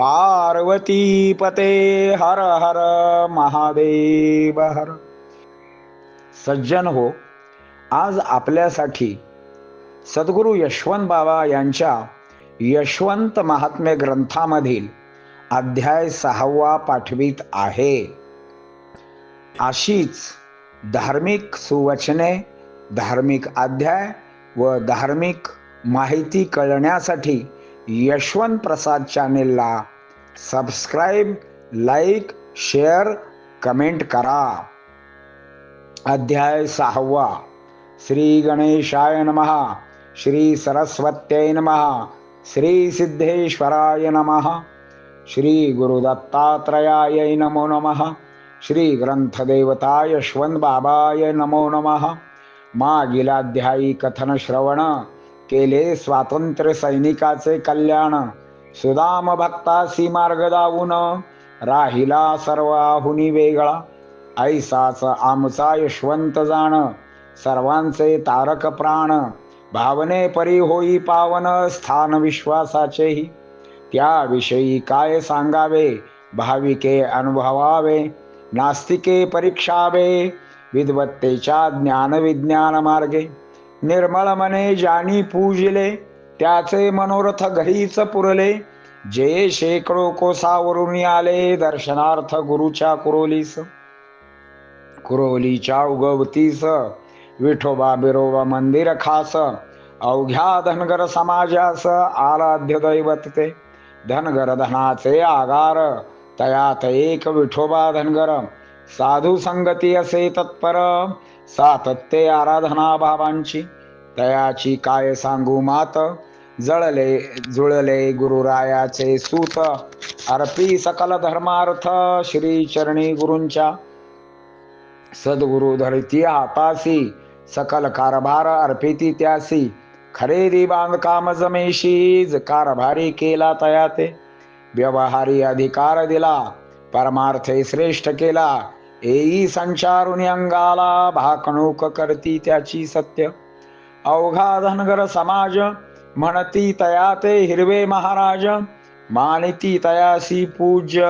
पार्वती पते हर हर महादेव हर. सज्जन हो आज आपल्यासाठी सद्गुरु यशवंत बाबा यांच्या यशवंत महात्म्य ग्रंथामधील अध्याय सहावा पाठवित आहे. अशीच धार्मिक सुवचने धार्मिक अध्याय व धार्मिक माहिती कळण्यासाठी यशवंत प्रसाद चॅनेलला सबस्क्राईब लाईक शेअर कमेंट करा. अध्याय सहावा. श्री गणेशाय नमः. श्री सरस्वत्यै नमः. श्री सिद्धेश्वराय नमः. श्री गुरुदत्तात्रयाय नमो नमः. श्री ग्रंथदेवता यशवंत बाबाय नमो नमः. मागील अध्यायी कथन श्रवण केले स्वातंत्र्य सैनिकाचे कल्याण. सुदाम भक्तासी मार्ग दावून राहिला सर्व आहुनी वेगळा. ऐसाच आमचा यशवंत जाण. सर्वांचे तारक प्राण. भावने परी होई पावन स्थान विश्वासाचेही. त्याविषयी काय सांगावे? भाविके अनुभवावे. नास्तिके परीक्षावे. विद्वत्तेच्या ज्ञान विज्ञान मार्गे. निर्मळ मने जाणी पूजिले त्याचे मनोरथ घरीच पुरले. जे शेकडो कोसावरून आले दर्शनार्थ गुरुच्या कुरोलीस. कुरोलीच्या उगवतीस विठोबा बिरोबा मंदिर खास. अवघ्या धनगर समाजास आराध्य दैवत ते. धनगर धनाचे आगार तयात एक विठोबा धनगर. साधू संगती असे तत्पर. सातत्य आराधना भावांची तयाची काय सांगू मात? जळले जुळले गुरुरायाचे सूत. अर्पी सकल धर्मार्थ श्री चरणी गुरुंच्या. सद्गुरु धरती हातासी सकल कारभार अर्पिती त्यासी. खरेदी बांधकाम जमेशी कारभारी केला तयाते. व्यवहारी अधिकार दिला परमार्थे श्रेष्ठ केला. एई संचारुणी अंगाला भाकणूक करती त्याची सत्य. अवघा धनगर समाज म्हणती तया ते हिरवे महाराज मानिती तयासी पूज्य.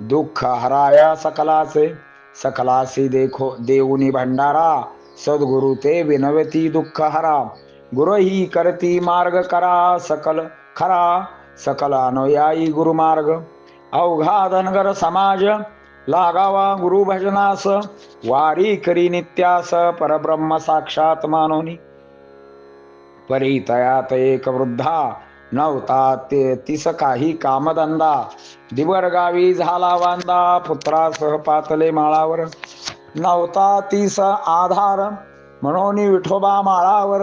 दुःख हराया सकलाचे सकलासी देखो देऊनी भंडारा सद्गुरु ते विनवती दुःख हरा. गुरु ही करती मार्ग करा सकल खरा सकल अनुयायी गुरुमार्ग. अवघा धनगर समाज लागावा गुरु भजनास. वारी करी नित्यास परब्रह्म साक्षात मानोनी. परितयात एक वृद्धा नव्हता ते तिस काही कामधंदा. दिवर गावी झाला वांदा पुत्रासह पातले माळावर. नव्हता तीस आधार म्हणून विठोबा माळावर.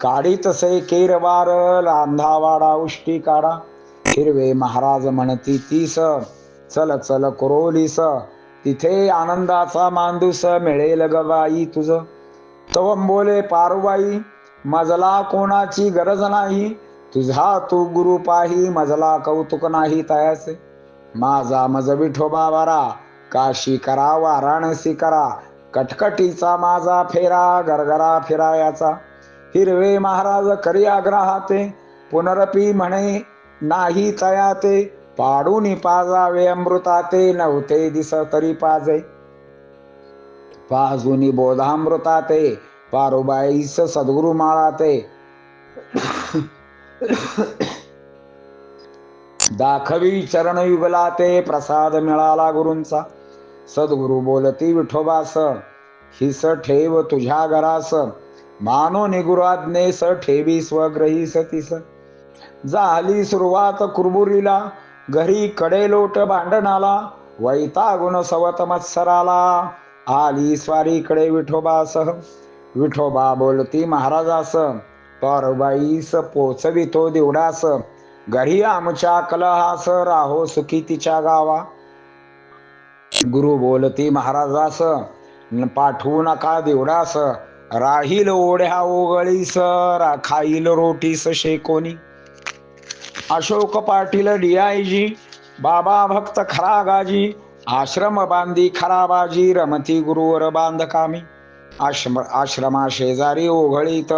काढीत तसे केरवार लांधावाडा उष्टी काढा हिरवे महाराज म्हणती तीस. चल चल कोरोलीस तिथे आनंदाचा मांदूस मिळेल गवाई तुझ. तवंबोले पारुबाई मजला कोणाची गरज नाही. तुझा तू गुरु पाही मजला कौतुक नाही तयाचे माझा मज विठोबा वारा काशी करा वाराणसी करा. कटकटीचा माझा फेरा गरगरा फिरायाचा. हिरवे महाराज करी आग्रहाते पुनरपी म्हणे नाही तयाते. पाडून पाजावे अमृताते नव्हते दिस तरी पाजे. पाजुनी बोधामृताते पारुबाईस सद्गुरु माळाते. दाखवी चरण युगलाते प्रसाद मिळाला गुरुंचा. सद्गुरु बोलती विठोबास हिस ठेव तुझ्या घरास. मानो निगुराज्ञेस ठेवी स्वग्रही सतीस झाली सुरुवात कुरबुरीला घरी कडे लोट भांडणाला वैतागुण सवत मत्सराला. आली स्वारीकडे विठोबासह. विठोबा बोलती महाराजास परबाईस पोचवितो दिवडास. घरी आमच्या कलहास राहो सुखी तिच्या गावा. गुरु बोलती महाराजास पाठवू नका देवडास. राहील ओढ्या ओगळीस राखाईल रोटीस शेकोनी. अशोक पाटील डीआयजी बाबा भक्त खरा गाजी आश्रम बांधी खरा बाजी रमती गुरुवर बांधकामी आश्रम आश्रमा शेजारी ओघळीत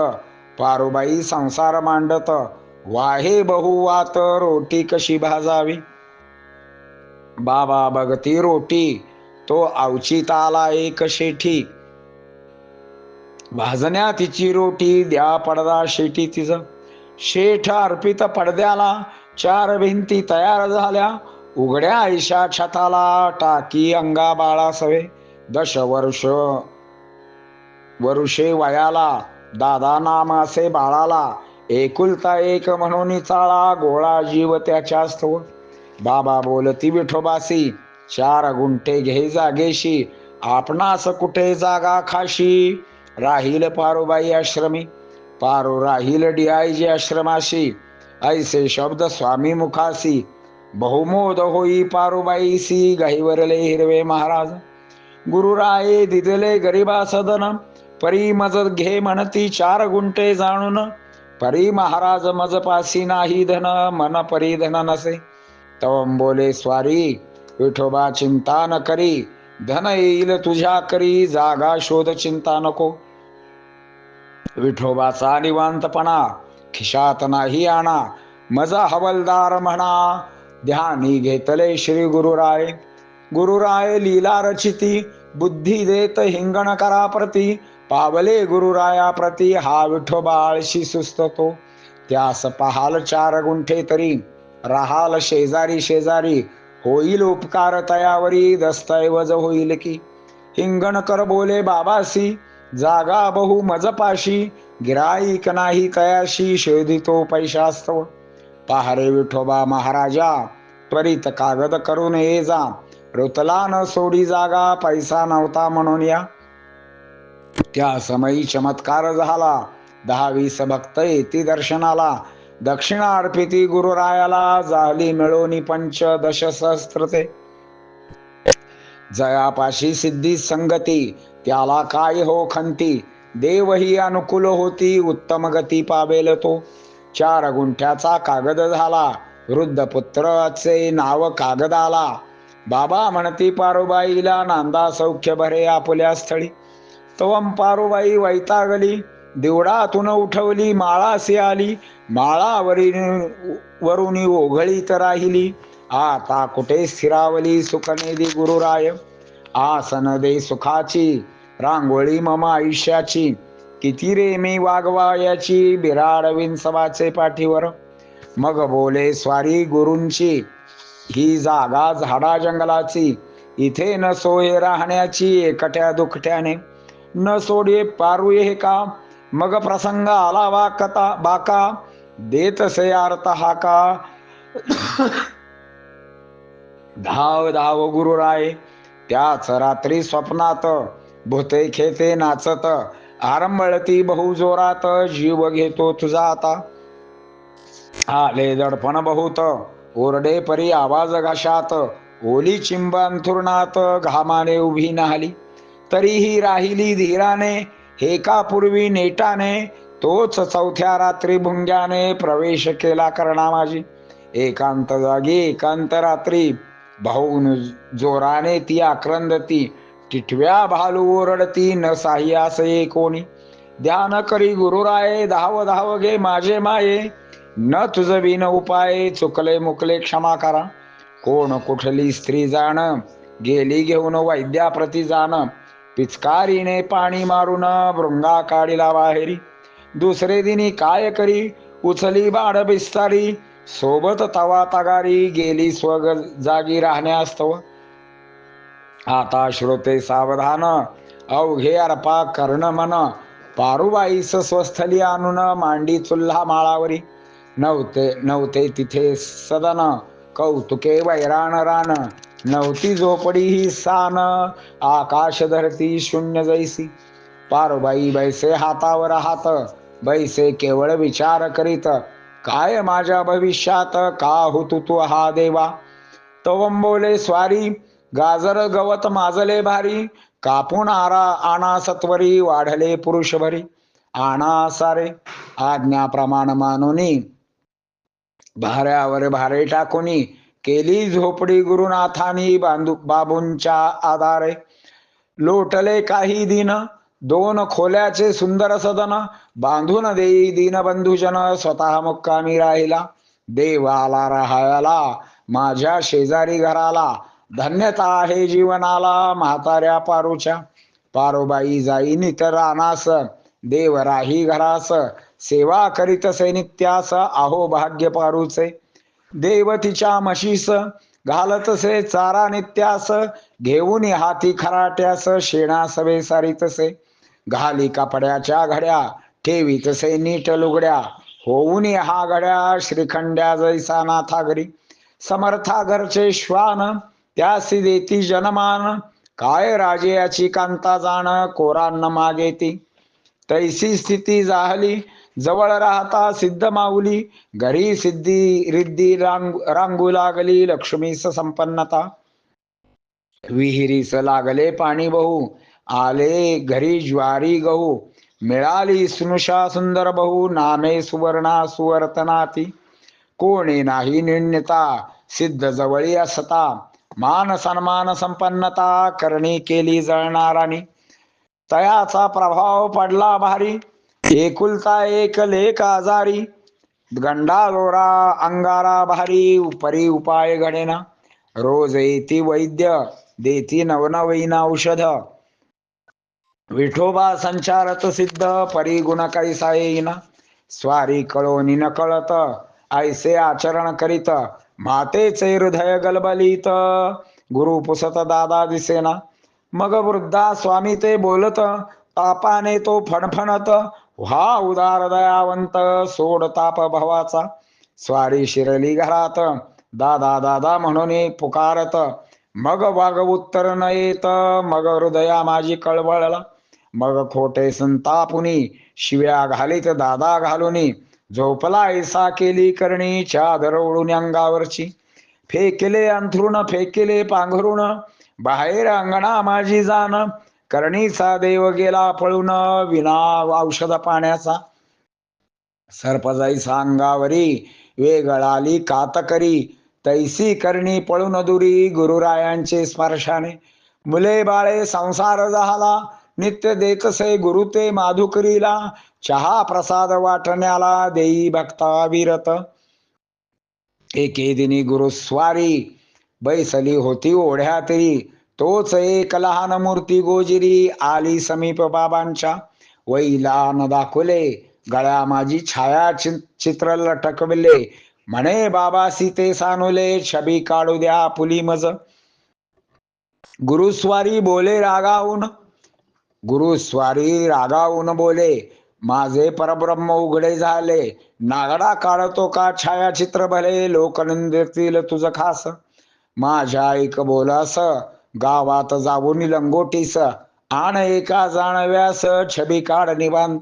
पारुबाई संसार मांडत वाहे बहुवात रोटी कशी भाजावी? बाबा बघती रोटी तो अवचित आला एक शेठी. भाजण्या तिची रोटी द्या पडदा शेटी तिचं. शेठ अर्पित पडद्याला चार भिंती तयार झाल्या. उघड्या आयशा छताला टाकी अंगा बाळा सवे दश वर्ष वरुषे वयाला दादा नामासे बाळाला. एकुलता एक म्हणून चाळा गोळा जीव त्याच्या स्तव बाबा बोलती विठोबासी चार गुंठे घे जागेशी. आपणास कुठे जागा खाशी? राहील पारुबाई आश्रमी. पारो राहील डियायजे आश्रमाशी ऐसे शब्द स्वामी मुखासी. बहुमोद होई पारुबाईसी गाईवरले हिरवे महाराज. गुरुराये दिदले गरिबा सदन परी मज घे म्हणती चार गुंठे जाणून. परी महाराज मजपासी नाही धन मन परी धन नसे. तवम बोले स्वारी विठोबा चिंता न करी. धन येईल तुझ्या करी जागा शोध चिंता नको. विठोबाचा निवांतपणा खिशात नाही आणा मजा हवलदार म्हणा. ध्यानी घेतले श्री गुरुराय. गुरुराय लीला रचिती बुद्धी देत हिंगण करा प्रती पावले गुरुराया प्रती हा विठोबा आळशी त्यास पहाल चार गुंठे तरी. राहाल शेजारी शेजारी. होईल उपकार तयावरी दस्तऐवज होईल की. हिंगण कर बोले बाबासी. जागा बहु मजपाशी गिराईक नाही तयाशी शोधितो पैशास्तव. पहारे विठोबा महाराजा त्वरित कागद करून ये जा. रुतला न सोडी जागा पैसा नव्हता म्हणून या. त्या समयी चमत्कार झाला. दहा वीस भक्त येती दर्शनाला. दक्षिणा अर्पिती गुरुरायाला झाली मिळोनी पंच दश सहस्त्रते जयापाशी सिद्धी संगती. त्याला काय हो खंती? देव ही अनुकूल होती उत्तम गती पावेल तो. चार गुंठ्याचा कागद झाला वृद्ध पुत्राचे नाव कागदाला बाबा म्हणती पारुबाईला नांदा सौख्य भरे आपल्या स्थळी. तवम पारुबाई वैतागली दिवडातून उठवली माळासी आली. माळावरी वरुनी ओघळीत राहिली. आता कुठे स्थिरावली सुखनेदी गुरुराय? आसन दे सुखाची रांगोळी मम आयुष्याची. किती रे मी वागवायाची बिराड विंसवाचे पाठीवर. मग बोले स्वारी गुरूंची ही जागा झाडा जंगलाची. इथे न सोय राहण्याची एकट्या दुखट्याने. न सोडे पारू हे का मग प्रसंग आला वाकता बाका. देत से अर्थ हा का? धाव धाव गुरुराय त्याच रात्री स्वप्नात. भूते खेते नाचत. आरंभळती बहु जोरात जीव घेतो तुझा आता. आले दडपण बहुत. ओरडे परी आवाज घशात. ओली चिंब अंथुरणात घामाने उभी नाहली. तरीही राहिली धीराने हे का पूर्वी नेटाने. तोच चौथ्या रात्री भुंग्याने प्रवेश केला करणा माझी एकांत जागी एकांत रात्री. भाऊन जोराने ती आक्रंदती. टिटव्या भालू ओरडती न साह्यास ये कोणी? ध्यान करी गुरुराये धाव धाव घे माझे माये. न तुझ विन उपाय चुकले मुकले क्षमा करा. कोण कुठली स्त्री जाण गेली घेऊन वैद्याप्रती जाण. पिचकारीने पाणी मारून भृंगा काढीला बाहेरी. दुसरे दिनी काय करी? उचली बाड बिस्तारी. सोबत तवा तगारी गेली स्वग जागी राहण्यास्तव. आता श्रोते सावधान. अवघे अर्पा कर्ण मन. पारुबाईस स्वस्थली आणून मांडी चुल्हा माळावरी. नव्हते नव्हते तिथे सदन. कौतुके वैराण रान. नव्हती झोपडी ही सान. आकाश धरती शून्य जैसी. पारुबाई बैसे हातावर हात. बैसे केवळ विचार करीत. काय माझ्या भविष्यात? का होतो तू हा देवा? तवंबोले स्वारी. गाजर गवत माजले भारी कापून आरा आणा सत्वरी वाढले पुरुष भरी आणा सारे आज्ञाप्रमाण मानुनी. भाऱ्यावर भारे टाकुनी. केली झोपडी गुरुनाथानी बांधू बाबूंच्या आधारे. लोटले काही दिन दोन खोल्याचे सुंदर सदन. बांधून देई दीनबंधुजन स्वतः मुक्कामी राहिला. देवाला राहायला माझ्या शेजारी घराला. धन्यता आहे जीवनाला म्हाताऱ्या पारूच्या. पारोबाई जाई नितर अनास देव राही घरास. सेवा करीतसे नित्यास आहो भाग्य पारूचे. देव तिच्या म्हशीस घालतसे चारा नित्यास. घेऊन हाती खराट्यास शेणा सवे सारितसे घाली कपड्याच्या घड्या ठेवीतसे नीट लुगड्या. होऊन हा घड्या श्रीखंड्या जैसा नाथा समर्थागरचे समर्था घरचे श्वान त्यासी देती जनमान. काय राजे याची कांता जाण कोरांना मागेती तैसी स्थिती जाहली जवळ राहता सिद्ध माऊली. घरी सिद्धी रिद्धी रांग रांगू लागली लक्ष्मीस संपन्नता. विहिरीस लागले पाणी बहु आले घरी ज्वारी गहू. मिळाली स्नुषा सुंदर बहु नामे सुवर्णा सुवर्तनाती. कोणी नाही निण्यता सिद्ध जवळी असता. मान सन्मान संपन्नता करणी केली जळणारानी तयाचा प्रभाव पडला भारी. एकुलता एक लेख आजारी. गंडा दोरा अंगारा भारी. उपरी उपाय घडेना रोज येती वैद्य. देती नवनवीन औषध. विठोबा संचारत सिद्ध. परी गुण कैसा येईना. स्वारी कळोनी न कळत. ऐसे आचरण करीत. मातेचे हृदय गलबलीत। गुरु पुसत दादा दिसेना। मग वृद्धा स्वामी ते बोलत तापाने तो फणफणत व्हा उदार दयावंत सोड ताप भवाचा. स्वारी शिरली घरात। दादा दादा म्हणून पुकारत मग वाग उत्तर न येत मग हृदया माझी कळवळला. मग खोटे संतापुनी शिव्या घालीत दादा घालुनी झोपला ऐसा केली करणी चादर ओढून अंगावरची. फेकले अंथरुण फेकले पांघरुण बाहेर अंगणा माझी जाण. करणीचा देव गेला पळून विना औषध पाण्याचा. सर्प जैसा अंगावरी वेगळाली कातकरी. तैसी करणी पळून दुरी गुरुरायांचे स्पर्शाने. मुले बाळे संसार झाला नित्य देतसे गुरु ते माधुकरीला. चहा प्रसाद वाटण्याला देई भक्ता विरत. एके दिनी गुरुस्वारी बैसली होती ओढ्या तरी. तोच एक लहान मूर्ती गोजिरी आली समीप बाबांच्या. वैला न दाखवले. गळ्या माझी छाया चित्र लटकविले. म्हणे बाबा सीते सानुले छबी काढू द्या पुली मज. गुरुस्वारी बोले गुरु स्वारी रागावून बोले माझे परब्रह्म उघडे झाले. नागडा काढतो का छायाचित्र भले? लोकनंदतील तुझ खास. माझ्या ऐक बोलास गावात जाऊन लंगोटीस. आण एका जाणव्यास छबी काढ निवांत.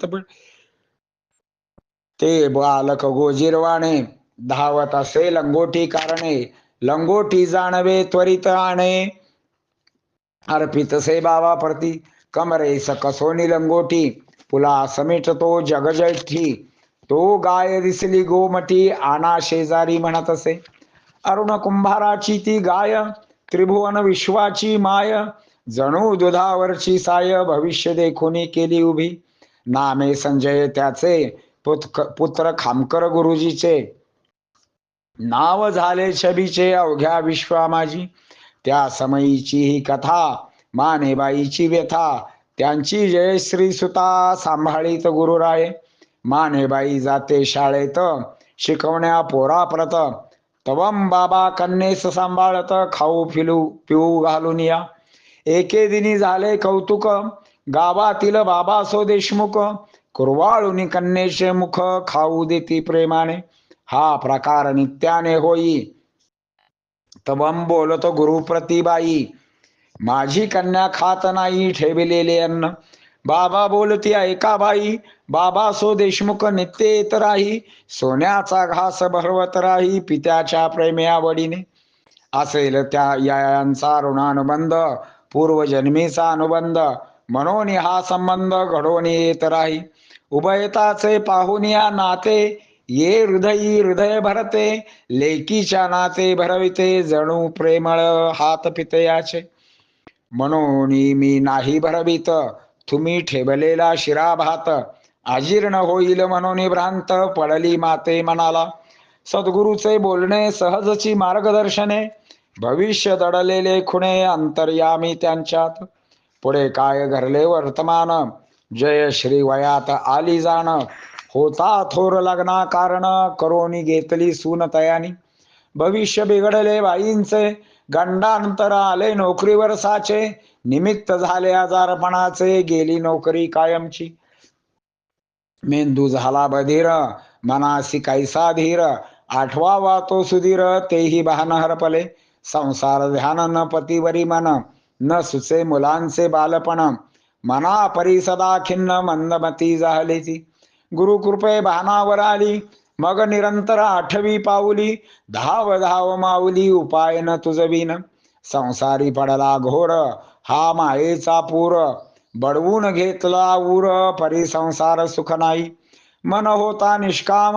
ते बालक गोजीरवाणे धावत असे लंगोटी कारणे. लंगोटी जाणवे त्वरित आणे. अर्पित से बाबा प्रती कमरे सकसोनी लंगोटी पुला समेट तो जगजठी तो गाय दिसली गोमटी आना शेजारी म्हणत असे. अरुण कुंभाराची ती गाय त्रिभुवन विश्वाची माय जणू दुधावरची साय भविष्य देखुनी केली उभी. नामे संजय त्याचे पुतक पुत्र खामकर गुरुजीचे. नाव झाले छबीचे अवघ्या विश्वा माझी त्या समयीची ही कथा मानेबाईची व्यथा त्यांची जयश्री सुता सांभाळीत गुरुराय. मानेबाई जाते शाळेत शिकवण्या पोराप्रत. तवम बाबा कन्येस सांभाळत खाऊ फिलू पिऊ घालून या. एके दिनी झाले कौतुक गावातील बाबा सो देशमुख. कुरवाळून कन्येचे मुख खाऊ देती प्रेमाने. हा प्रकार नित्याने होई. तवम बोलत गुरुप्रतिबाई. माझी कन्या खात नाही ठेवलेले अन्न. बाबा बोलती ऐका बाई बाबा सो देशमुख नित्य येत राही सोन्याचा घास भरवत राही पित्याच्या प्रेमी आवडीने असेल त्या यांचा ऋणानुबंध पूर्वजन्मीचा अनुबंध म्हणून हा संबंध घडवून येत राही. उभयताचे पाहून या नाते ये हृदयी हृदय भरते लेकीच्या नाते भरविते जणू प्रेमळ हात पितयाचे. म्हणून मी नाही भरवित. तुम्ही ठेवलेला शिरा भात अजीर्ण होईल म्हणून भ्रांत पडली माते म्हणाला सद्गुरूचे बोलणे सहजची मार्गदर्शने भविष्य दडलेले खुणे अंतर्यामी त्यांच्यात. पुढे काय घरले वर्तमान? जय श्री वयात आली जाण. होता थोर लग्ना कारण करोनी घेतली सून तयानी. भविष्य बिघडले बाईंचे गंडांतर आले नोकरीवर साचे निमित्त झाले आजारपणाचे गेली नोकरी कायमची. मेंदू झाला बधीर मनासी कैसा धीर आठवावा तो सुधीर तेही बहान हरपले संसार ध्यान न पतीवरी मन न सुचे मुलांचे बालपण मना परी सदा खिन्न मंदमती झाली ती गुरुकृपे बहानावर आली मग निरंतर आठवी पाऊली धाव धाव माऊली उपाय न तुझवीन संसारी पडला घोर हा मायेचा पूर. बडवून घेतला उर परी संसार सुख नाही. मन होता निष्काम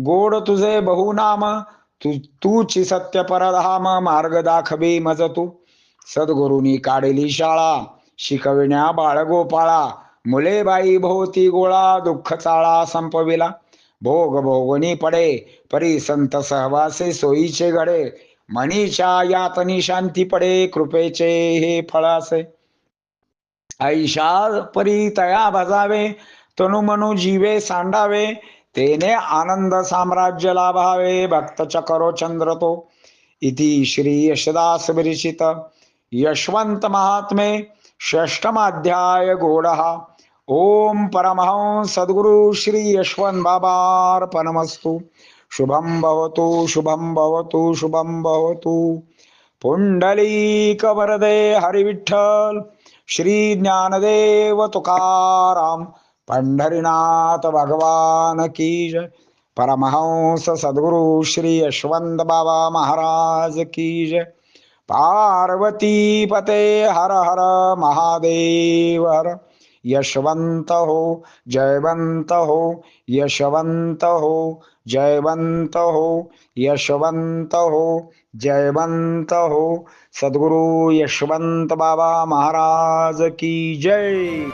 गोड तुझे बहुनाम. तू तूची सत्य परधाम मार्ग दाखवे मज तू. सद्गुरुनी काढली शाळा शिकविण्या बाळगोपाळा. मुले बाई भोवती गोळा दुःख चाळा संपविला. भोग भोगणी पडे परी संत सहवासे सोयीचे घडे. मनीच्या यातनी शांती पडे कृपेचे हे फळासे. ऐशा परी तया भजावे तनु मनु जीवे सांडावे. तेने आनंद साम्राज्य लाभावे भक्त चकरो चंद्र तो. इति श्री यशदास विरचित. यशवंत महात्मे षष्टमाध्याय गोडहा. ओम परमहंस सद्गुरु श्री यशवंत बाबार्पणमस्तु शुभम भवतु शुभम भवतु शुभम भवतु। पुंडलीक वरदे हरिविठ्ठल श्री ज्ञानदेव तुकाराम पंढरीनाथ भगवान की जय। परमहंस सद्गुरु श्री यशवंत बाबा महाराज की जय। पार्वती पते हर हर महादेव हर। यशवंत हो जयवंत हो यशवंत हो जयवंत हो यशवंत हो जयवंत हो सद्गुरु यशवंत बाबा महाराज की जय।